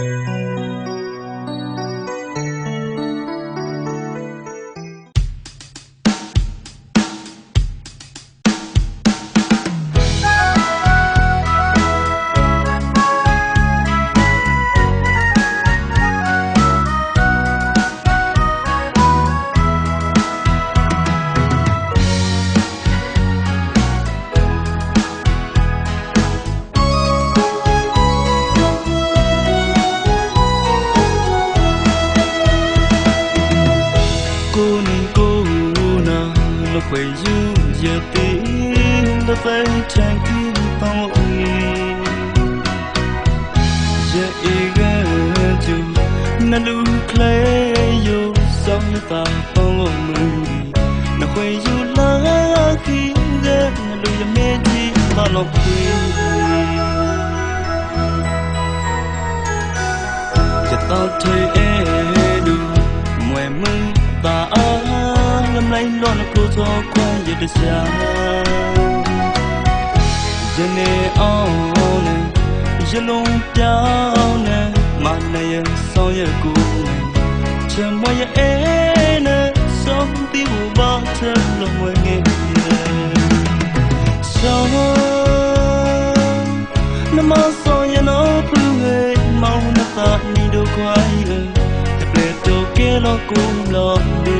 ကို လခွေယူရတဲ့လဖိုင်ချန်ကီပေါင်းရဲ့အေကကျူနလူကလေးယူဆောင်ရတာပေါင်းမူနခွေယူလာခီရဲ့နလူရမေ သောခွင့်ရတစရာဇနေအောင်နဲ့ရလုံးပြောင်းနဲ့မနဲ့ရဆောင်ရကိုနဲ့ချမ်းမွေရဲ့အဲနဲ့ဆုံးတိဝဘာချမ်းလုံးဝငယ်နဲ့ဆောနမဆောင်ရနော်ပလူငယ်မောင်နတာနီတို့ခွာရတဲ့တော့ကဲလို့ကုန်လို့